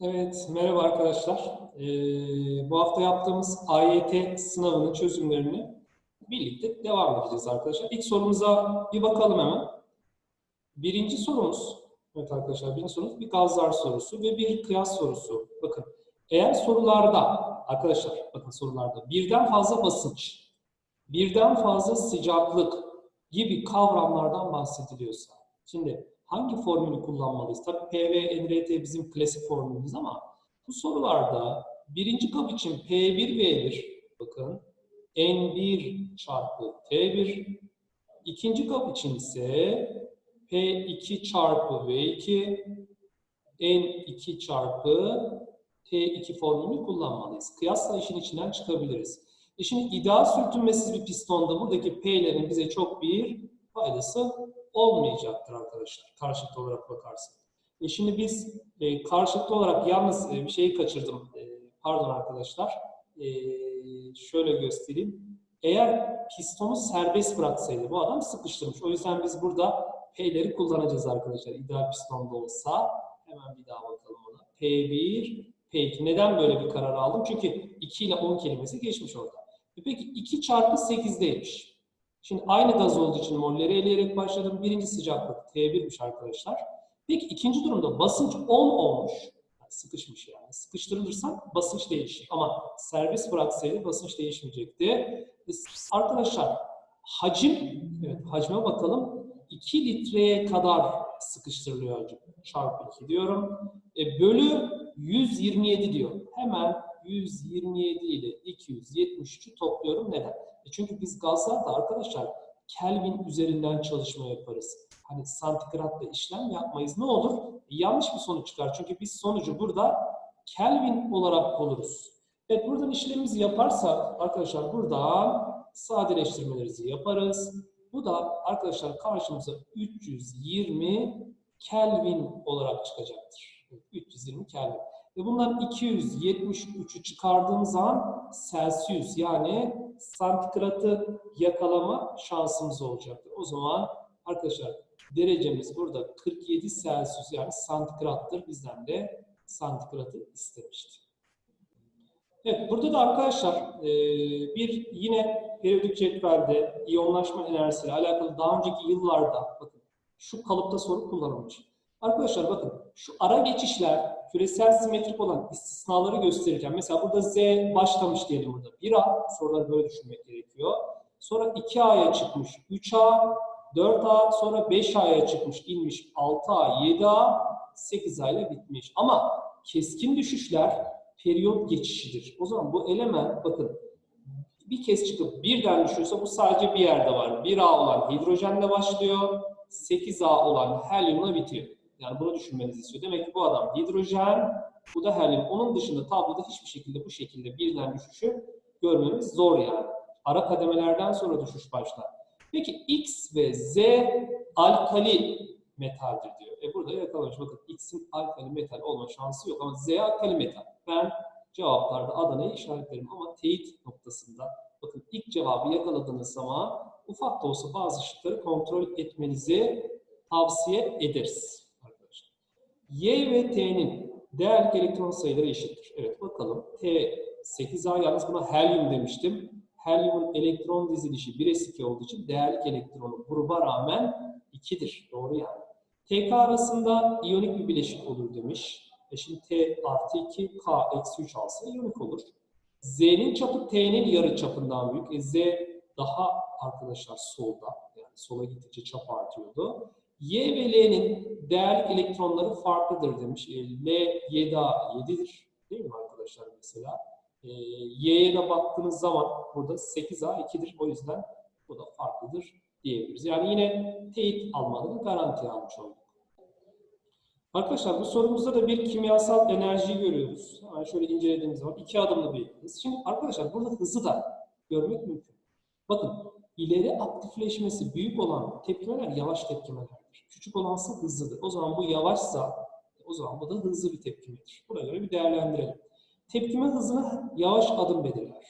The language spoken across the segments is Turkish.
Evet, merhaba arkadaşlar. Ee, bu hafta yaptığımız AYT sınavının çözümlerini birlikte devam edeceğiz arkadaşlar. İlk sorumuza bir bakalım hemen. Birinci sorumuz, evet arkadaşlar birinci sorumuz bir gazlar sorusu ve bir kıyas sorusu. Bakın, eğer sorularda, arkadaşlar bakın sorularda birden fazla basınç, birden fazla sıcaklık gibi kavramlardan bahsediliyorsa, şimdi hangi formülü kullanmalıyız? Tabii P NRT bizim klasik formülümüz ama bu sorularda birinci kap için P1V1 bakın N1 çarpı T1 ikinci kap için ise P2 çarpı V2 N2 çarpı T2 formülünü kullanmalıyız. Kıyasla işin içinden çıkabiliriz. E şimdi ideal sürtünmesiz bir pistonda buradaki P'lerin bize çok bir faydası olmayacaktır arkadaşlar. Karşılıklı olarak bakarsak. E şimdi biz e, karşılıklı olarak yalnız e, bir şeyi kaçırdım. E, pardon arkadaşlar. E, şöyle göstereyim. Eğer pistonu serbest bıraksaydı bu adam sıkıştırmış. O yüzden biz burada P'leri kullanacağız arkadaşlar. İdeal pistonda olsa. Hemen bir daha bakalım ona. P1, P2. Neden böyle bir karar aldım? Çünkü 2 ile 10 kelimesi geçmiş orada. E peki 2 çarpı 8'deymiş. Şimdi aynı gaz olduğu için molleri eleyerek başladım. Birinci sıcaklık T1'miş arkadaşlar. Peki ikinci durumda basınç 10 olmuş. Yani sıkışmış yani. Sıkıştırılırsa basınç değişir. Ama serbest bıraksaydı basınç değişmeyecekti. Arkadaşlar hacim, evet hacme bakalım. 2 litreye kadar sıkıştırılıyor hacim. Çarpı 2 diyorum. E, bölü 127 diyor. Hemen 127 ile 273'ü topluyorum. Neden? E çünkü biz gazlarda arkadaşlar Kelvin üzerinden çalışma yaparız. Hani santigratla işlem yapmayız. Ne olur? E yanlış bir sonuç çıkar. Çünkü biz sonucu burada Kelvin olarak buluruz. Evet buradan işlemimizi yaparsak arkadaşlar buradan sadeleştirmelerimizi yaparız. Bu da arkadaşlar karşımıza 320 Kelvin olarak çıkacaktır. 320 Kelvin. Ve bundan 273'ü çıkardığım zaman Celsius yani santigratı yakalama şansımız olacaktır. O zaman arkadaşlar derecemiz burada 47 Celsius yani santigrattır. Bizden de santigratı istemişti. Evet burada da arkadaşlar bir yine periyodik cetvelde iyonlaşma enerjisiyle alakalı daha önceki yıllarda bakın şu kalıpta soru kullanılmış. Arkadaşlar bakın şu ara geçişler küresel simetrik olan istisnaları gösterirken mesela burada Z başlamış diyelim burada. 1A soruları böyle düşünmek gerekiyor. Sonra 2A'ya çıkmış 3A, 4A sonra 5A'ya çıkmış inmiş 6A, 7A, 8A ile bitmiş. Ama keskin düşüşler periyot geçişidir. O zaman bu element bakın bir kez çıkıp birden düşüyorsa bu sadece bir yerde var. 1A olan hidrojenle başlıyor, 8A olan helyumla bitiyor. Yani bunu düşünmenizi istiyor. Demek ki bu adam hidrojen, bu da helyum. Onun dışında tabloda hiçbir şekilde bu şekilde birden düşüşü görmemiz zor yani. Ara kademelerden sonra düşüş başlar. Peki X ve Z alkali metaldir diyor. E burada yakalamış. Bakın X'in alkali metal olma şansı yok ama Z alkali metal. Ben cevaplarda Adana'yı işaretlerim ama teyit noktasında bakın ilk cevabı yakaladığınız zaman ufak da olsa bazı şıkları kontrol etmenizi tavsiye ederiz. Y ve T'nin değerlik elektron sayıları eşittir. Evet bakalım. T 8A yalnız buna helyum demiştim. Helyumun elektron dizilişi 1s2 olduğu için değerlik elektronu gruba rağmen 2'dir. Doğru yani. TK arasında iyonik bir bileşik olur demiş. E şimdi T artı 2, K eksi 3 alsa iyonik olur. Z'nin çapı T'nin yarı çapından büyük. E Z daha arkadaşlar solda. Yani sola gittikçe çap artıyordu. Y ve L'nin değerlik elektronları farklıdır demiş. E, L 7A 7'dir. Değil mi arkadaşlar mesela? E, Y'ye de baktığınız zaman burada 8A 2'dir. O yüzden bu da farklıdır diyebiliriz. Yani yine teyit almanın garanti almış olduk. Arkadaşlar bu sorumuzda da bir kimyasal enerjiyi görüyoruz. Yani şöyle incelediğimiz zaman iki adımlı bir hız. Şimdi arkadaşlar burada hızı da görmek mümkün. Bakın ileri aktifleşmesi büyük olan tepkimeler yavaş tepkimelerdir. Küçük olansa hızlıdır. O zaman bu yavaşsa o zaman bu da hızlı bir tepkimedir. Buna göre bir değerlendirelim. Tepkime hızını yavaş adım belirler.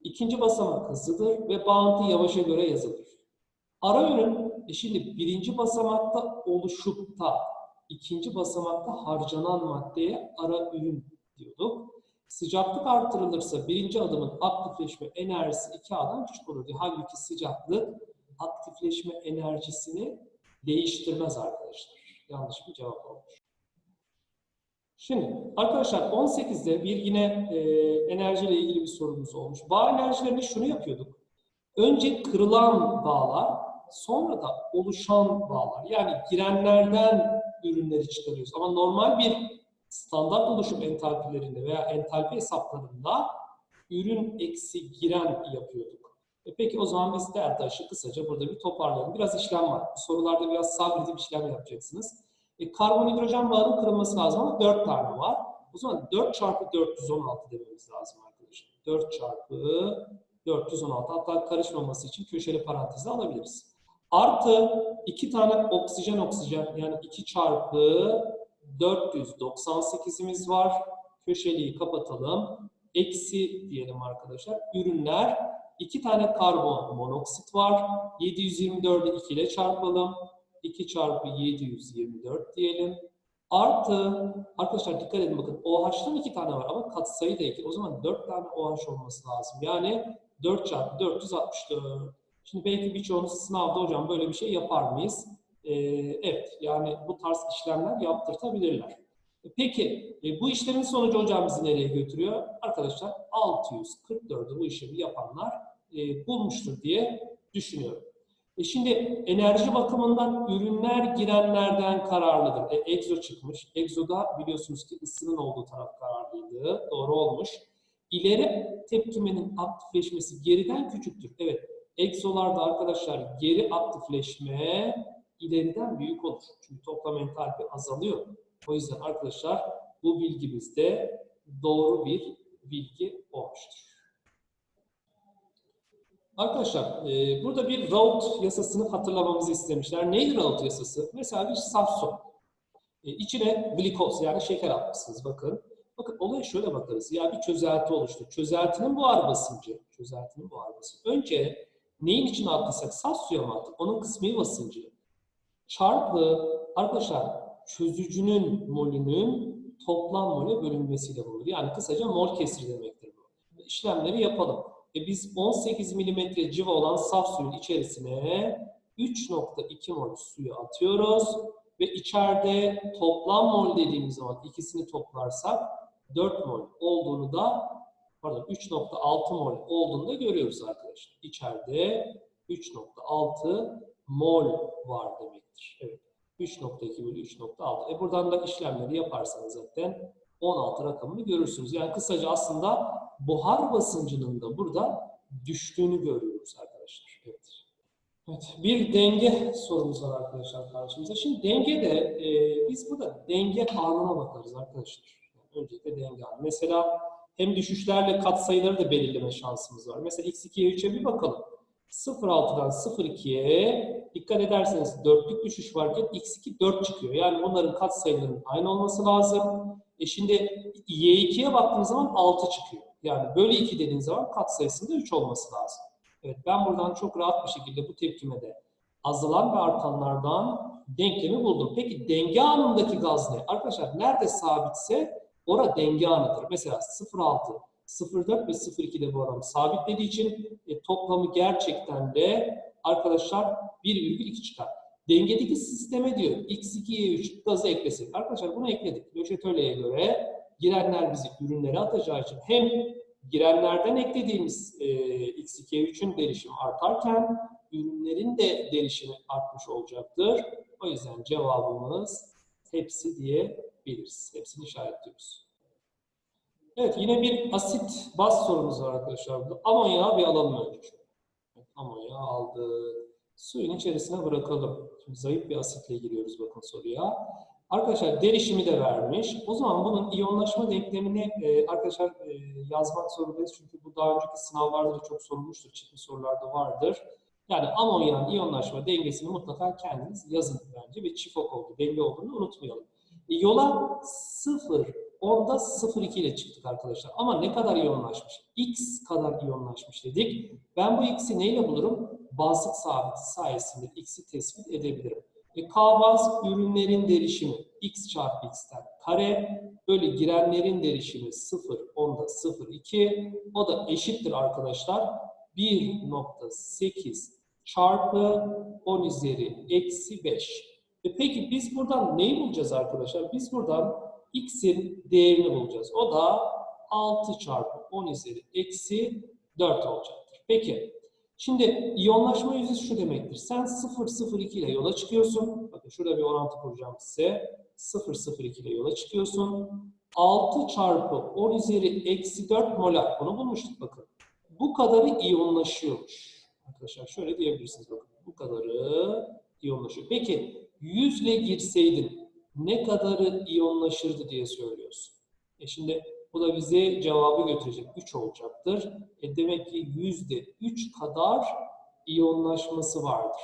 İkinci basamak hızlıdır ve bağıntı yavaşa göre yazılır. Ara yönün e şimdi birinci basamakta oluşup da ikinci basamakta harcanan maddeye ara ürün diyorduk. Sıcaklık artırılırsa birinci adımın aktifleşme enerjisi 2A'dan küçük olur diye. Halbuki sıcaklık aktifleşme enerjisini değiştirmez arkadaşlar. Yanlış bir cevap olmuş. Şimdi arkadaşlar 18'de bir yine e, enerjiyle ilgili bir sorumuz olmuş. Bağ enerjilerinde şunu yapıyorduk. Önce kırılan bağlar, sonra da oluşan bağlar. Yani girenlerden ürünleri çıkarıyoruz. Ama normal bir standart oluşum entalpilerinde veya entalpi hesaplarında ürün eksi giren yapıyorduk. E peki o zaman biz delta kısaca burada bir toparlayalım. Biraz işlem var. Bu sorularda biraz sabredip işlem yapacaksınız. E, karbon hidrojen bağının kırılması lazım ama 4 tane var. O zaman 4 çarpı 416 dememiz lazım arkadaşlar. 4 çarpı 416 hatta karışmaması için köşeli parantezi alabiliriz. Artı 2 tane oksijen oksijen yani 2 çarpı 498'imiz var. Köşeliyi kapatalım. Eksi diyelim arkadaşlar. Ürünler 2 tane karbon monoksit var. 724'ü 2 ile çarpalım. 2 çarpı 724 diyelim. Artı, arkadaşlar dikkat edin bakın OH'tan 2 tane var ama katsayı da 2. O zaman 4 tane OH olması lazım. Yani 4 çarpı 464. Şimdi belki birçoğunuz sınavda hocam böyle bir şey yapar mıyız? Ee, evet, yani bu tarz işlemler yaptırtabilirler. Peki, e, bu işlemin sonucu hocam bizi nereye götürüyor? Arkadaşlar 644'ü bu işlemi yapanlar e, bulmuştur diye düşünüyorum. E şimdi enerji bakımından ürünler girenlerden kararlıdır. E, egzo çıkmış. Egzoda biliyorsunuz ki ısının olduğu taraf kararlıydı. Doğru olmuş. İleri tepkimenin aktifleşmesi geriden küçüktür. Evet. Egzolarda arkadaşlar geri aktifleşme ileriden büyük olur. Çünkü toplam entalpi azalıyor. O yüzden arkadaşlar bu bilgimizde doğru bir bilgi olmuştur. Arkadaşlar e, burada bir Raoult yasasını hatırlamamızı istemişler. Neydi Raoult yasası? Mesela bir saf su. E, içine glikoz yani şeker atmışsınız bakın. Bakın olaya şöyle bakarız. Ya bir çözelti oluştu. Çözeltinin buhar basıncı. Çözeltinin buhar basıncı. Önce neyin içine attıysak saf suya mı attık? Onun kısmi basıncı. Çarpı arkadaşlar çözücünün molünün toplam mole bölünmesiyle bulunur. Yani kısaca mol kesiri demektir bu. İşlemleri yapalım. E biz 18 milimetre civa olan saf suyun içerisine 3.2 mol suyu atıyoruz ve içeride toplam mol dediğimiz zaman ikisini toplarsak 4 mol olduğunu da pardon 3.6 mol olduğunu da görüyoruz arkadaşlar. İçeride 3.6 mol var demektir. Evet. 3.2 bölü 3.6. E buradan da işlemleri yaparsanız zaten 16 rakamını görürsünüz. Yani kısaca aslında buhar basıncının da burada düştüğünü görüyoruz arkadaşlar. Evet. Evet, bir denge sorumuz var arkadaşlar karşımıza. Şimdi dengede e, biz burada denge anına bakarız arkadaşlar. Yani öncelikle denge. Mesela hem düşüşlerle katsayıları da belirleme şansımız var. Mesela x2'ye 3'e bir bakalım. 0.6'dan 0.2'ye dikkat ederseniz dörtlük düşüş varken x2 4 çıkıyor. Yani bunların katsayılarının aynı olması lazım. E şimdi y2'ye baktığınız zaman 6 çıkıyor. Yani bölü 2 dediğiniz zaman katsayısında 3 olması lazım. Evet ben buradan çok rahat bir şekilde bu tepkimede azalan ve artanlardan denklemi buldum. Peki denge anındaki gaz ne? Arkadaşlar nerede sabitse ora denge anıdır. Mesela 0.6 0.4 ve 0.2'de bu oran sabitlediği için e, toplamı gerçekten de arkadaşlar 1,2 çıkar. Dengedeki sisteme diyor x2y3 gazı eklesek. Arkadaşlar bunu ekledik. Löşetölye'ye göre girenler bizi ürünlere atacağı için hem girenlerden eklediğimiz e, x2y3'ün derişimi artarken ürünlerin de derişimi artmış olacaktır. O yüzden cevabımız hepsi diyebiliriz. Hepsini işaretliyoruz. Evet yine bir asit baz sorumuz var arkadaşlar burada. Amonyağı bir alalım önce. Amonyağı aldık. Suyun içerisine bırakalım. Şimdi zayıf bir asitle giriyoruz bakın soruya. Arkadaşlar derişimi de vermiş. O zaman bunun iyonlaşma denklemini e, arkadaşlar e, yazmak zorundayız. Çünkü bu daha önceki sınavlarda da çok sorulmuştur. Çıkmış sorularda vardır. Yani amonyağın iyonlaşma dengesini mutlaka kendiniz yazın bence ve çift ok oldu, denge olduğunu unutmayalım. E, yola 0, onda 0,2 ile çıktık arkadaşlar. Ama ne kadar iyonlaşmış? X kadar iyonlaşmış dedik. Ben bu x'i neyle bulurum? Bazlık sabiti sayesinde x'i tespit edebilirim. E, K baz ürünlerin derişimi x çarpı x'ten kare bölü girenlerin derişimi 0, onda 0, 2. O da eşittir arkadaşlar. 1.8 çarpı 10 üzeri eksi 5. E peki biz buradan neyi bulacağız arkadaşlar? Biz buradan x'in değerini bulacağız. O da 6 çarpı 10 üzeri eksi 4 olacaktır. Peki şimdi iyonlaşma yüzdesi şu demektir. Sen 0,02 ile yola çıkıyorsun. Bakın şurada bir orantı kuracağım size. 0,02 ile yola çıkıyorsun. 6 çarpı 10 üzeri eksi 4 molar. Bunu bulmuştuk bakın. Bu kadarı iyonlaşıyormuş. Arkadaşlar şöyle diyebilirsiniz bakın. Bu kadarı iyonlaşıyor. Peki 100 ile girseydin ne kadarı iyonlaşırdı diye söylüyorsun. E şimdi bu da bize cevabı götürecek. 3 olacaktır. E demek ki yüzde 3 kadar iyonlaşması vardır.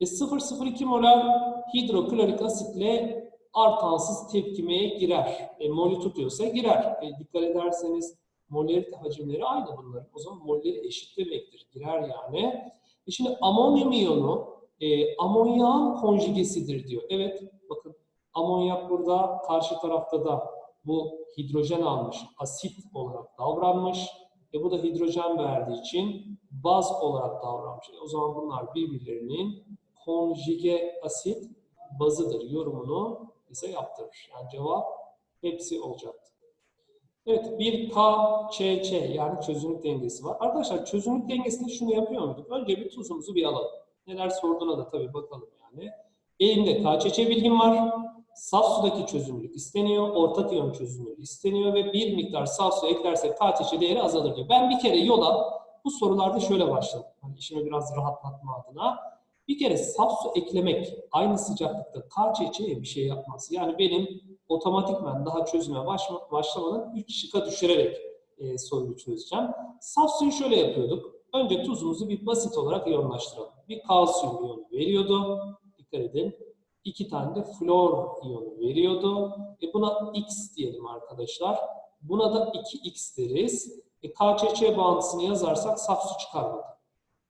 E 0,02 molar hidroklorik asitle artansız tepkimeye girer. E molü tutuyorsa girer. E dikkat ederseniz molarite hacimleri aynı bunların. O zaman molleri eşit demektir. Girer yani. E şimdi amonyum iyonu e, amonyağın konjugesidir diyor. Evet bakın amonyak burada karşı tarafta da bu hidrojen almış, asit olarak davranmış. E bu da hidrojen verdiği için baz olarak davranmış. E o zaman bunlar birbirlerinin konjüge asit bazıdır yorumunu bize yaptırır. Yani cevap hepsi olacaktı. Evet, bir KÇÇ yani çözünürlük dengesi var. Arkadaşlar çözünürlük dengesinde şunu yapıyor muyduk? Önce bir tuzumuzu bir alalım. Neler sorduğuna da tabii bakalım yani. Elimde KÇÇ bilgim var. Saf sudaki çözünürlük isteniyor. Ortak iyon çözünürlüğü isteniyor ve bir miktar saf su eklersek KÇÇ değeri azalır diyor. Ben bir kere yola bu sorularda şöyle başladım. Hani işimi biraz rahatlatma adına. Bir kere saf su eklemek aynı sıcaklıkta KÇÇ'ye bir şey yapmaz. Yani benim otomatikmen daha çözüme başlamadan 3 şıka düşürerek e, soruyu çözeceğim. Saf suyu şöyle yapıyorduk. Önce tuzumuzu bir basit olarak iyonlaştıralım. Bir kalsiyum iyonu veriyordu. Dikkat edin. İki tane de flor iyonu veriyordu. E buna X diyelim arkadaşlar. Buna da 2X deriz. E KÇÇ bağıntısını yazarsak saf su çıkarmadı.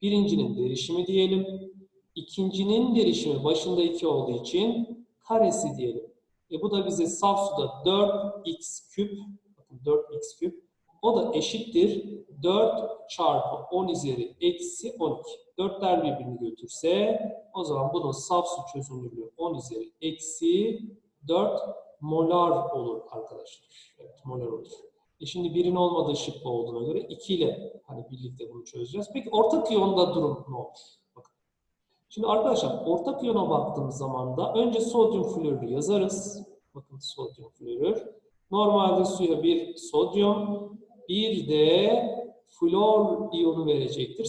Birincinin derişimi diyelim. İkincinin derişimi başında 2 olduğu için karesi diyelim. E bu da bize saf suda 4x küp, bakın 4x küp, o da eşittir 4 çarpı 10 üzeri eksi 12. 4'ler birbirini götürse o zaman bunun saf su çözünürlüğü 10 üzeri eksi 4 molar olur arkadaşlar. Evet molar olur. E şimdi birin olmadığı şıklı olduğuna göre 2 ile hani birlikte bunu çözeceğiz. Peki ortak iyonda durum ne olur? Bakın. Şimdi arkadaşlar ortak iyona baktığımız zaman da önce sodyum florürü yazarız. Bakın sodyum florür. Normalde suya bir sodyum, bir de flor iyonu verecektir.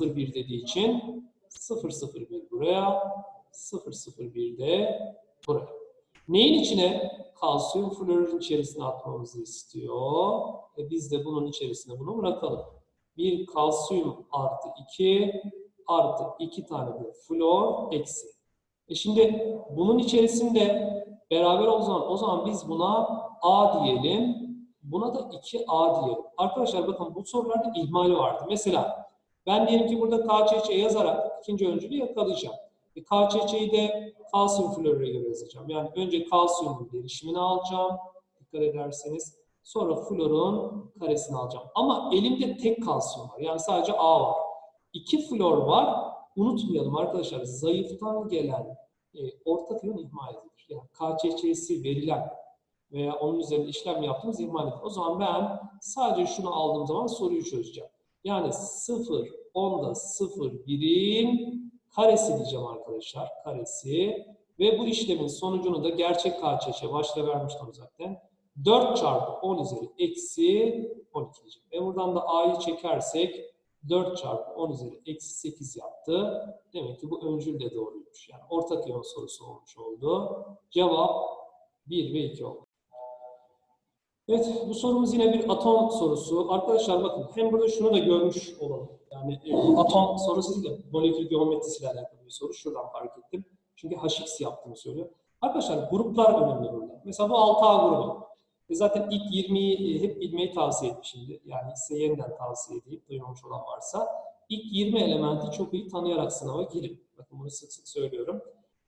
001 dediği için 001 buraya, 001 de buraya. Neyin içine? Kalsiyum florürün içerisine atmamızı istiyor. E biz de bunun içerisine bunu bırakalım. Bir kalsiyum artı 2 artı 2 tane de flor eksi. E şimdi bunun içerisinde beraber o zaman o zaman biz buna A diyelim. Buna da 2A diyelim. Arkadaşlar bakın bu sorularda ihmal vardı. Mesela ben diyelim ki burada KÇÇ yazarak ikinci öncülü yakalayacağım. E, KÇÇ'yi de kalsiyum florüre göre yazacağım. Yani önce kalsiyumun derişimini alacağım. Dikkat ederseniz. Sonra florun karesini alacağım. Ama elimde tek kalsiyum var. Yani sadece A var. İki flor var. Unutmayalım arkadaşlar zayıftan gelen e, ortak iyon ihmal edilir. Yani KÇÇ'si verilen veya onun üzerinde işlem yaptığımız ihmal edilir. O zaman ben sadece şunu aldığım zaman soruyu çözeceğim. Yani 0, 10'da 0, 1'in karesi diyeceğim arkadaşlar. Karesi. Ve bu işlemin sonucunu da gerçek KÇÇ başta vermiştim zaten. 4 çarpı 10 üzeri eksi 12 diyeceğim. Ve buradan da A'yı çekersek 4 çarpı 10 üzeri eksi 8 yaptı. Demek ki bu öncül de doğruymuş. Yani ortak iyon sorusu olmuş oldu. Cevap 1 ve 2 oldu. Evet, bu sorumuz yine bir atom sorusu. Arkadaşlar bakın hem burada şunu da görmüş olalım. Yani e, atom sorusu değil de molekül geometrisiyle alakalı bir soru. Şuradan fark ettim. Çünkü HX yaptığımı söylüyor. Arkadaşlar gruplar önemli burada. Mesela bu 6A grubu. E zaten ilk 20'yi hep bilmeyi tavsiye etmişimdir. Yani size yeniden tavsiye edeyim, duymamış olan varsa. İlk 20 elementi çok iyi tanıyarak sınava girin. Bakın bunu sık sık söylüyorum.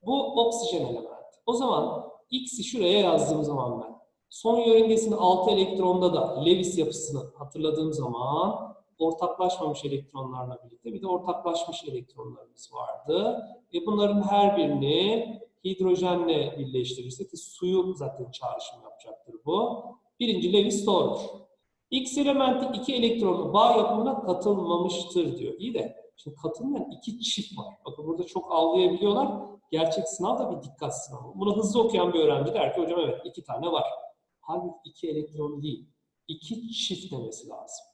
Bu oksijen elementi. O zaman X'i şuraya yazdığım zaman ben son yörüngesinin 6 elektronda da Lewis yapısını hatırladığım zaman ortaklaşmamış elektronlarla birlikte bir de ortaklaşmış elektronlarımız vardı. E bunların her birini hidrojenle birleştirirsek suyu zaten çağrışım yapacaktır bu. Birinci Lewis doğrudur. X elementi iki elektronlu bağ yapımına katılmamıştır diyor. İyi de şimdi katılmayan iki çift var. Bakın burada çok algılayabiliyorlar. Gerçek sınav da bir dikkat sınavı. Bunu hızlı okuyan bir öğrenci der ki hocam evet iki tane var. Halbuki iki elektron değil. iki çift demesi lazım.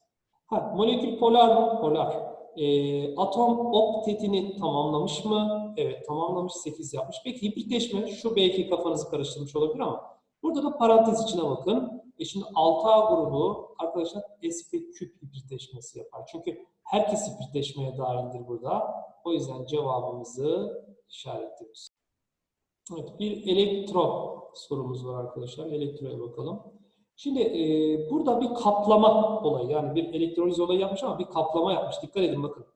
Ha, molekül polar mı? Polar. Ee, atom oktetini tamamlamış mı? Evet tamamlamış 8 yapmış. Peki hibritleşme şu belki kafanızı karıştırmış olabilir ama burada da parantez içine bakın. E şimdi 6A grubu arkadaşlar sp küp hibritleşmesi yapar. Çünkü herkes hibritleşmeye dahildir burada. O yüzden cevabımızı işaretliyoruz. Evet bir elektro sorumuz var arkadaşlar. Elektroya bakalım. Şimdi e, burada bir kaplama olayı yani bir elektroliz olayı yapmış ama bir kaplama yapmış. Dikkat edin bakın.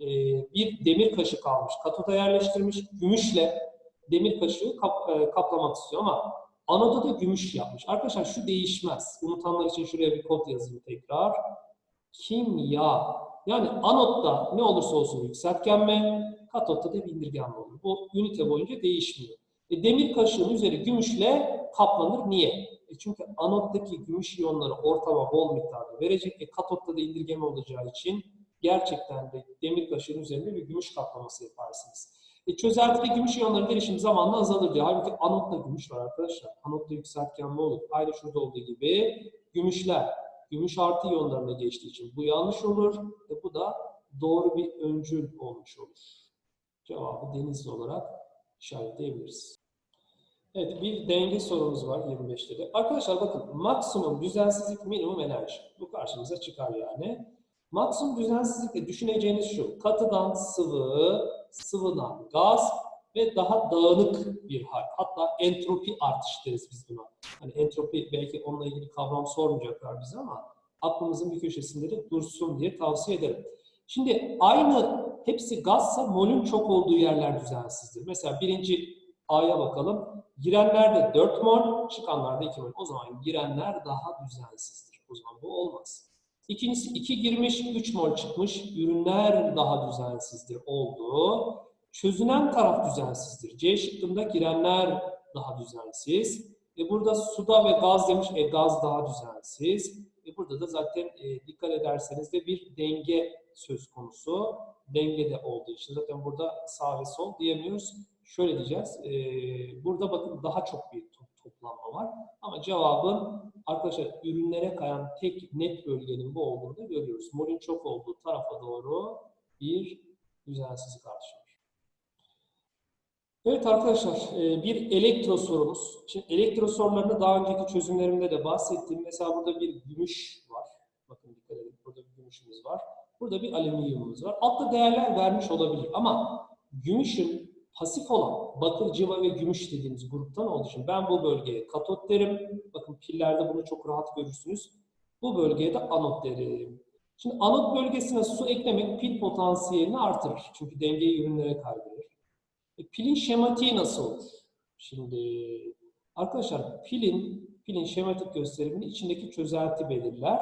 E, bir demir kaşık almış. Katoda yerleştirmiş. Gümüşle demir kaşığı kap, e, kaplamak istiyor ama anoda da gümüş yapmış. Arkadaşlar şu değişmez. Unutanlar için şuraya bir kod yazayım tekrar. Kimya. Yani anotta ne olursa olsun yükseltgenme, katotta da bindirgenme olur. Bu ünite boyunca değişmiyor. E, demir kaşığın üzeri gümüşle kaplanır. Niye? E çünkü anottaki gümüş iyonları ortama bol miktarda verecek. E katotta da indirgeme olacağı için gerçekten de demir kaşığın üzerinde bir gümüş kaplaması yaparsınız. E çözeltide gümüş iyonların derişimi zamanla azalır diyor. Halbuki anotta gümüş var arkadaşlar. Anotta yükseltgenme olur. Aynı şurada olduğu gibi gümüşler gümüş artı iyonlarına geçtiği için bu yanlış olur. E bu da doğru bir öncül olmuş olur. Cevabı denizli olarak işaretleyebiliriz. Evet bir denge sorumuz var 25'te de. Arkadaşlar bakın maksimum düzensizlik minimum enerji. Bu karşımıza çıkar yani. Maksimum düzensizlikle düşüneceğiniz şu. Katıdan sıvı, sıvıdan gaz ve daha dağınık bir hal. Hatta entropi artışı deriz biz buna. Hani entropi belki onunla ilgili kavram sormayacaklar bize ama aklımızın bir köşesinde de dursun diye tavsiye ederim. Şimdi aynı hepsi gazsa molün çok olduğu yerler düzensizdir. Mesela birinci A'ya bakalım. Girenlerde 4 mol, çıkanlarda 2 mol. O zaman girenler daha düzensizdir. O zaman bu olmaz. İkincisi 2 girmiş, 3 mol çıkmış. Ürünler daha düzensizdir oldu. Çözünen taraf düzensizdir. C şıkkında girenler daha düzensiz. E burada suda ve gaz demiş, e gaz daha düzensiz. E burada da zaten e, dikkat ederseniz de bir denge söz konusu. Denge de olduğu için zaten burada sağ ve sol diyemiyoruz. Şöyle diyeceğiz. E, burada bakın daha çok bir to toplanma var. Ama cevabın arkadaşlar ürünlere kayan tek net bölgenin bu olduğunu da görüyoruz. Molün çok olduğu tarafa doğru bir düzensizlik artışı. Evet arkadaşlar e, bir elektro sorumuz. Şimdi elektro sorularını daha önceki çözümlerimde de bahsettiğim mesela burada bir gümüş var. Bakın dikkat edin burada bir gümüşümüz var. Burada bir alüminyumumuz var. Altta değerler vermiş olabilir ama gümüşün pasif olan bakır, civa ve gümüş dediğimiz gruptan olduğu için ben bu bölgeye katot derim. Bakın pillerde bunu çok rahat görürsünüz. Bu bölgeye de anot derim. Şimdi anot bölgesine su eklemek pil potansiyelini artırır. Çünkü dengeyi ürünlere kaydırır. E, pilin şematiği nasıl olur? Şimdi arkadaşlar pilin pilin şematik gösterimini içindeki çözelti belirler.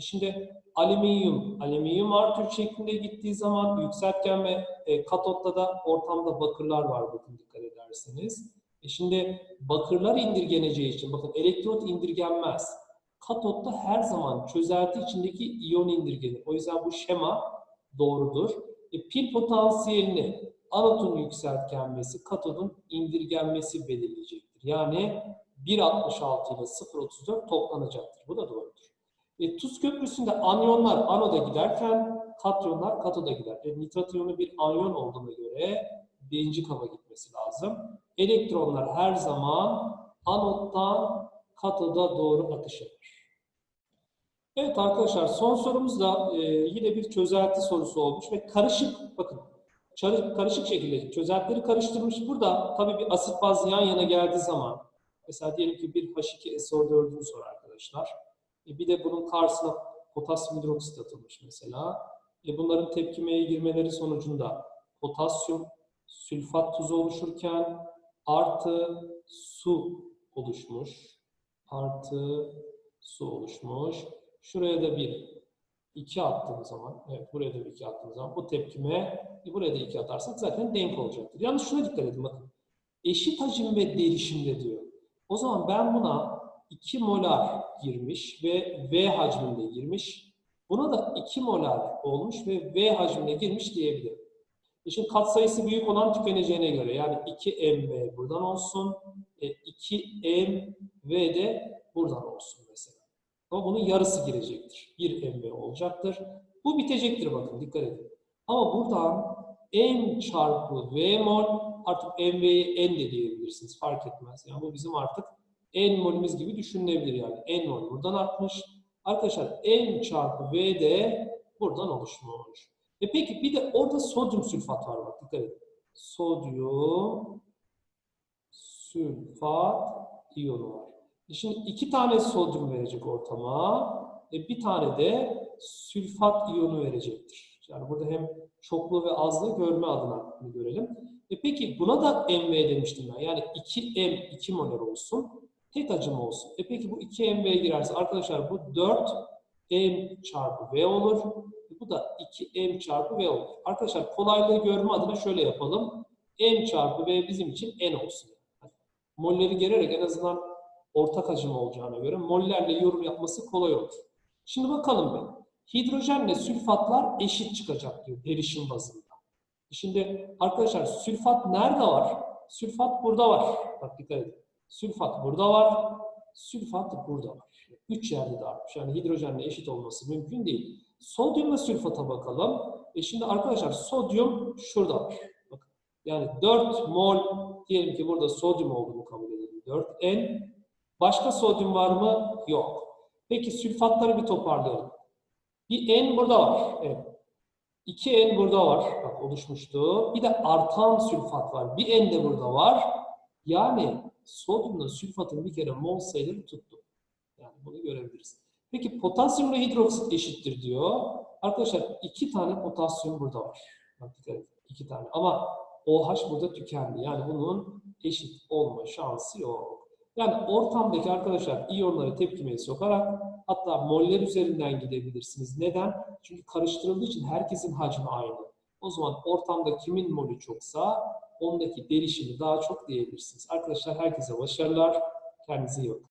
E şimdi alüminyum, alüminyum artı şeklinde gittiği zaman yükseltgen ve e, katotta da ortamda bakırlar var bakın dikkat ederseniz. E şimdi bakırlar indirgeneceği için bakın elektrot indirgenmez. Katotta her zaman çözelti içindeki iyon indirgenir. O yüzden bu şema doğrudur. E, pil potansiyelini anotun yükseltgenmesi, katodun indirgenmesi belirleyecektir. Yani 1.66 ile 0.34 toplanacaktır. Bu da doğrudur. E, tuz köprüsünde anyonlar anoda giderken katyonlar katoda gider. E, nitrat iyonu bir anyon olduğuna göre birinci kaba gitmesi lazım. Elektronlar her zaman anottan katoda doğru atış yapar. Evet arkadaşlar son sorumuz da e, yine bir çözelti sorusu olmuş ve karışık bakın karışık şekilde çözeltileri karıştırmış. Burada tabii bir asit baz yan yana geldiği zaman mesela diyelim ki bir H2SO4'ünüz var arkadaşlar. E bir de bunun karşısına potasyum hidroksit atılmış mesela. E bunların tepkimeye girmeleri sonucunda potasyum sülfat tuzu oluşurken artı su oluşmuş. Artı su oluşmuş. Şuraya da bir 2 attığım zaman, evet buraya da bir 2 attığım zaman bu tepkime e, buraya da 2 atarsak zaten denk olacaktır. Yalnız şuna dikkat edin bakın. Eşit hacim ve derişimde diyor. O zaman ben buna 2 molar girmiş ve V hacminde girmiş. Buna da 2 molar olmuş ve V hacminde girmiş diyebilirim. E şimdi katsayısı büyük olan tükeneceğine göre yani 2mv buradan olsun, e, 2mv de buradan olsun mesela. Ama bunun yarısı girecektir. 1 mv olacaktır. Bu bitecektir bakın dikkat edin. Ama buradan n çarpı v mol artık mv'yi n de diyebilirsiniz fark etmez. Yani bu bizim artık n molümüz gibi düşünülebilir yani. n mol buradan artmış. Arkadaşlar n çarpı v de buradan oluşmuş. E peki bir de orada sodyum sülfat var bak dikkat edin. Sodyum sülfat iyonu var. E şimdi iki tane sodyum verecek ortama. E bir tane de sülfat iyonu verecektir. Yani burada hem çoklu ve azlığı görme adına görelim. E peki buna da MV demiştim ben. Yani 2M 2 molar olsun. Tek hacim olsun. E peki bu 2MV girerse arkadaşlar bu 4M çarpı V olur. E bu da 2M çarpı V olur. Arkadaşlar kolaylığı görme adına şöyle yapalım. M çarpı V bizim için N olsun. Molleri gererek en azından ortak hacim olacağına göre mollerle yorum yapması kolay olur. Şimdi bakalım ben. Hidrojenle sülfatlar eşit çıkacak diyor derişim bazında. Şimdi arkadaşlar sülfat nerede var? Sülfat burada var. Bak dikkat edin. Sülfat burada var. Sülfat burada var. Üç yerde de artmış. Yani hidrojenle eşit olması mümkün değil. Sodyum ve sülfata bakalım. E şimdi arkadaşlar sodyum şurada var. Yani 4 mol diyelim ki burada sodyum olduğunu kabul edelim. 4N. Başka sodyum var mı? Yok. Peki sülfatları bir toparlayalım. Bir N burada var. Evet. 2N burada var. Bak oluşmuştu. Bir de artan sülfat var. Bir N de burada var. Yani sodyumla sülfatın bir kere mol sayıları tuttu. Yani bunu görebiliriz. Peki potasyumla hidroksit eşittir diyor. Arkadaşlar iki tane potasyum burada var. Bak dikkat edin. iki tane. Ama OH burada tükendi. Yani bunun eşit olma şansı yok. Yani ortamdaki arkadaşlar iyonları tepkimeye sokarak hatta moller üzerinden gidebilirsiniz. Neden? Çünkü karıştırıldığı için herkesin hacmi aynı. O zaman ortamda kimin molü çoksa ondaki derişimi daha çok diyebilirsiniz. Arkadaşlar herkese başarılar. Kendinize iyi bakın.